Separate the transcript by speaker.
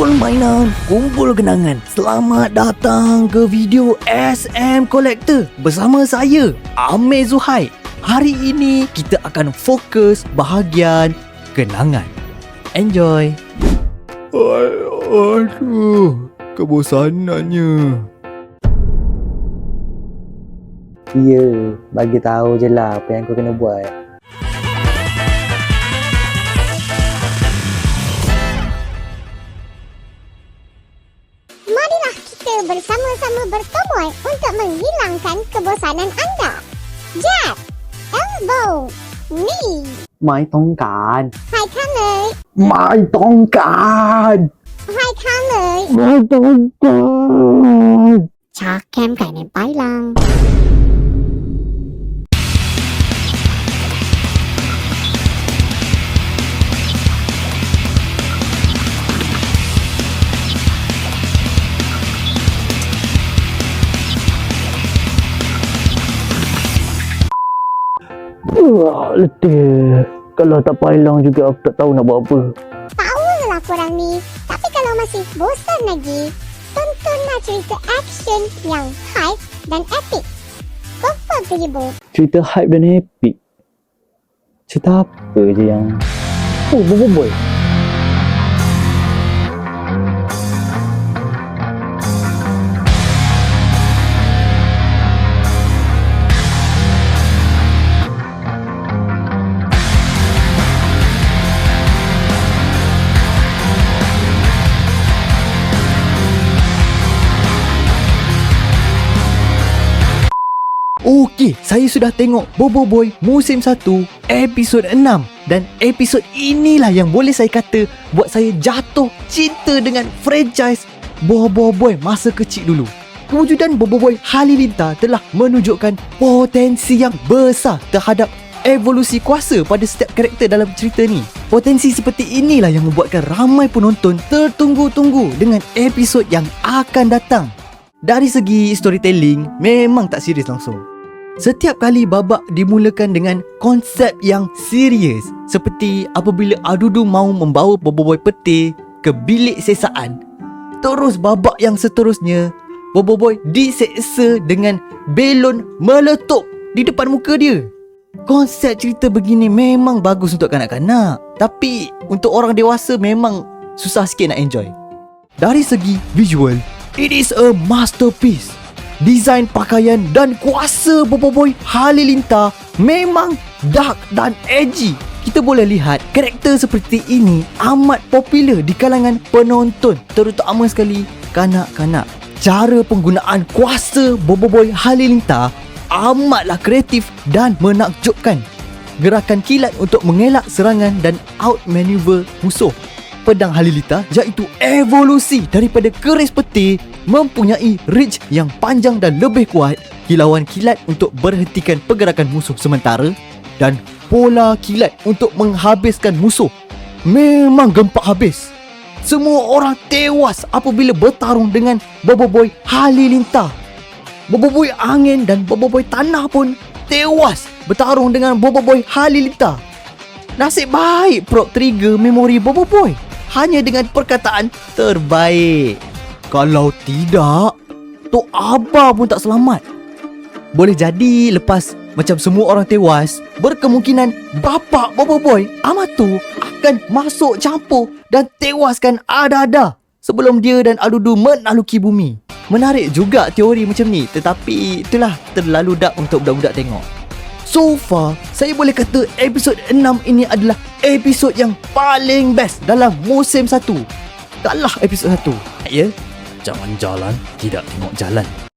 Speaker 1: Kumpul mainan, kumpul kenangan. Selamat datang ke video SM Collector bersama saya, Amir Zuhair. Hari ini kita akan fokus bahagian kenangan. Enjoy.
Speaker 2: Aduh, kebosanannya.
Speaker 3: Ya, bagi tahu je lah apa yang kau kena buat.
Speaker 4: kita bersama-sama bertomoy untuk menghilangkan kebosanan anda. Jab, elbow, knee.
Speaker 3: Mai tongkan.
Speaker 4: Hai
Speaker 3: kamu. Mai tongkan.
Speaker 4: Hai
Speaker 3: kamu.
Speaker 4: Mai tongkan. Chakem kainin pailang. lang.
Speaker 3: Wah, letih. Kalau tak pailang juga aku tak tahu nak buat apa.
Speaker 4: Tahulah korang ni. Tapi kalau masih bosan lagi, tontonlah cerita action yang hype dan epic. Confirm Bo.
Speaker 3: Cerita hype dan epic. Cerita apa je yang... Oh, boy, boy,
Speaker 1: Okey, saya sudah tengok Bobo Boy musim 1 episod 6 dan episod inilah yang boleh saya kata buat saya jatuh cinta dengan franchise Bobo Boy masa kecil dulu. Kewujudan Bobo Boy Halilintar telah menunjukkan potensi yang besar terhadap evolusi kuasa pada setiap karakter dalam cerita ni. Potensi seperti inilah yang membuatkan ramai penonton tertunggu-tunggu dengan episod yang akan datang. Dari segi storytelling, memang tak serius langsung. Setiap kali babak dimulakan dengan konsep yang serius seperti apabila Adudu mahu membawa Bobo Boy peti ke bilik sesaan. Terus babak yang seterusnya, Bobo Boy diseksa dengan belon meletup di depan muka dia. Konsep cerita begini memang bagus untuk kanak-kanak, tapi untuk orang dewasa memang susah sikit nak enjoy. Dari segi visual, it is a masterpiece. Desain pakaian dan kuasa Bobo Boy Halilintar memang dark dan edgy. Kita boleh lihat karakter seperti ini amat popular di kalangan penonton, terutama sekali kanak-kanak. Cara penggunaan kuasa Bobo Boy Halilintar amatlah kreatif dan menakjubkan. Gerakan kilat untuk mengelak serangan dan outmaneuver musuh pedang Halilita iaitu evolusi daripada keris peti mempunyai reach yang panjang dan lebih kuat kilauan kilat untuk berhentikan pergerakan musuh sementara dan pola kilat untuk menghabiskan musuh memang gempak habis. Semua orang tewas apabila bertarung dengan Bobo Boy Halilintar Bobo Boy angin dan Bobo Boy tanah pun tewas bertarung dengan Bobo Boy Halilintar Nasib baik prop trigger memori Bobo Boy hanya dengan perkataan terbaik. Kalau tidak, Tok Abah pun tak selamat. Boleh jadi lepas macam semua orang tewas, berkemungkinan bapak Bobo Boy Amatu akan masuk campur dan tewaskan ada-ada sebelum dia dan Adudu menaluki bumi. Menarik juga teori macam ni tetapi itulah terlalu dark untuk budak-budak tengok. So far, saya boleh kata episod 6 ini adalah episod yang paling best dalam musim 1. Kalah episod 1. Ya? Jangan jalan, tidak tengok jalan.